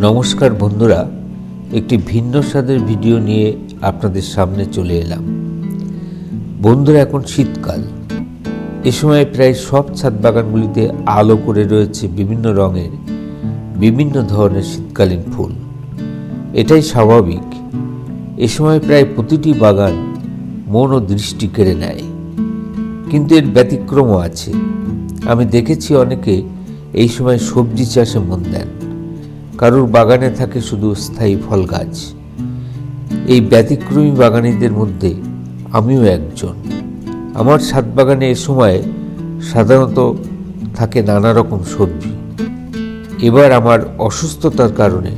নমস্কার বন্ধুরা, একটি ভিন্ন স্বাদের ভিডিও নিয়ে আপনাদের সামনে চলে এলাম। বন্ধুরা, এখন শীতকাল। এ সময় প্রায় সব ছাদ বাগানগুলিতে আলো করে রয়েছে বিভিন্ন রঙের, বিভিন্ন ধরনের শীতকালীন ফুল। এটাই স্বাভাবিক। এ সময় প্রায় প্রতিটি বাগান মন ও দৃষ্টি কেড়ে নেয়। কিন্তু এর ব্যতিক্রমও আছে। আমি দেখেছি অনেকে এই সময় সবজি চাষে মন দেন। কারোর বাগানে থাকে শুধু স্থায়ী ফল গাছ। এই ব্যতিক্রমী বাগানীদের মধ্যে আমিও একজন। আমার ছাদ বাগানে এ সময় সাধারণত থাকে নানা রকম সবজি। এবার আমার অসুস্থতার কারণে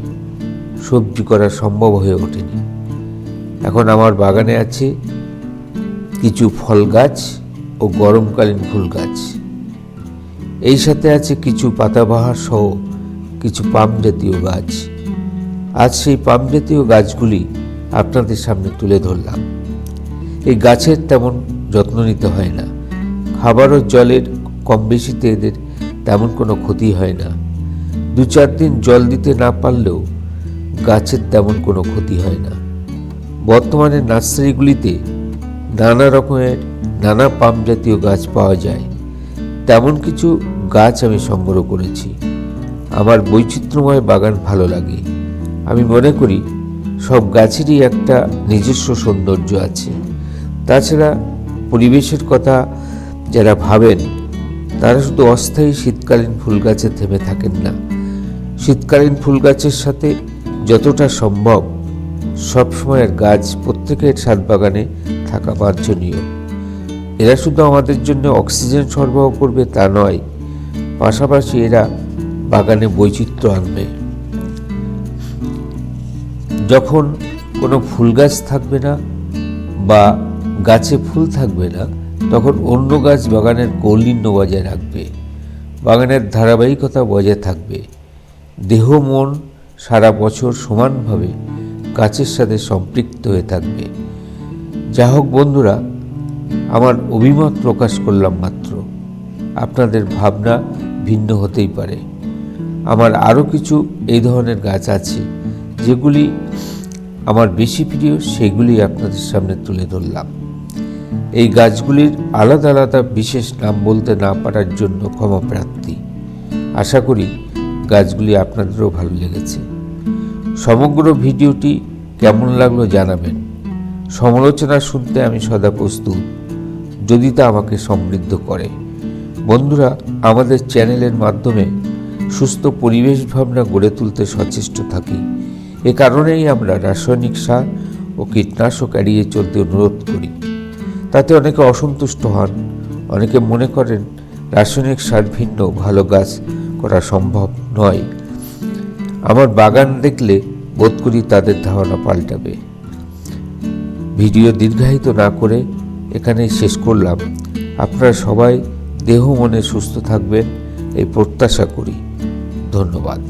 সবজি করা সম্ভব হয়ে ওঠেনি। এখন আমার বাগানে আছে কিছু ফল গাছ ও গরমকালীন ফুল গাছ। এই সাথে আছে কিছু পাতাবাহার সহ কিছু পাম জাতীয় গাছ। আজ সেই পাম জাতীয় গাছগুলি আপনাদের সামনে তুলে ধরলাম। এই গাছের তেমন যত্ন নিতে হয় না। খাবার ও জলের কম বেশিতে এদের তেমন কোনো ক্ষতি হয় না। দু চার দিন জল দিতে না পারলেও গাছের তেমন কোনো ক্ষতি হয় না। বর্তমানে নার্সারিগুলিতে নানা রকমের নানা পাম জাতীয় গাছ পাওয়া যায়। তেমন কিছু গাছ আমি সংগ্রহ করেছি। আমার বৈচিত্র্যময় বাগান ভালো লাগে। আমি মনে করি, সব গাছেরই একটা নিজস্ব সৌন্দর্য আছে। তাছাড়া পরিবেশের কথা যারা ভাবেন, তারা শুধু অস্থায়ী শীতকালীন ফুল গাছে থেমে থাকেন না। শীতকালীন ফুল গাছের সাথে যতটা সম্ভব সবসময়ের গাছ প্রত্যেকের ছাদ বাগানে থাকা বাঞ্ছনীয়। এরা শুধু আমাদের জন্য অক্সিজেন সরবরাহ করবে তা নয়, পাশাপাশি এরা বাগানে বৈচিত্র্য আনবে। যখন কোনো ফুল গাছ থাকবে না বা গাছে ফুল থাকবে না, তখন অন্য গাছ বাগানের কৌলিন্য বজায় রাখবে, বাগানের ধারাবাহিকতা বজায় থাকবে। দেহ, মন সারা বছর সমানভাবে গাছের সাথে সম্পৃক্ত হয়ে থাকবে। যা হোক বন্ধুরা, আমার অভিমত প্রকাশ করলাম মাত্র। আপনাদের ভাবনা ভিন্ন হতেই পারে। আমার আরও কিছু এই ধরনের গাছ আছে, যেগুলি আমার বেশি প্রিয়, সেগুলি আপনাদের সামনে তুলে ধরলাম। এই গাছগুলির আলাদা আলাদা বিশেষ নাম বলতে না পারার জন্য ক্ষমা প্রার্থী। আশা করি গাছগুলি আপনাদেরও ভালো লেগেছে। সমগ্র ভিডিওটি কেমন লাগল জানাবেন। সমালোচনা শুনতে আমি সদা প্রস্তুত, যদি তা আমাকে সমৃদ্ধ করে। বন্ধুরা, আমাদের চ্যানেলের মাধ্যমে সুস্থ পরিবেশ ভাবনা গড়ে তুলতে সচেষ্ট থাকি। এ কারণেই আমরা রাসায়নিক সার ও কীটনাশক এড়িয়ে চলতে অনুরোধ করি। তাতে অনেকে অসন্তুষ্ট হন, অনেকে মনে করেন রাসায়নিক সার ভিন্ন, ভালো গাছ করা সম্ভব নয়। আমার বাগান দেখলে বোধ করি তাদের ধারণা পাল্টাবে। ভিডিও দীর্ঘায়িত না করে এখানেই শেষ করলাম। আপনারা সবাই দেহ মনে সুস্থ থাকবেন, এই প্রত্যাশা করি। ধন্যবাদ।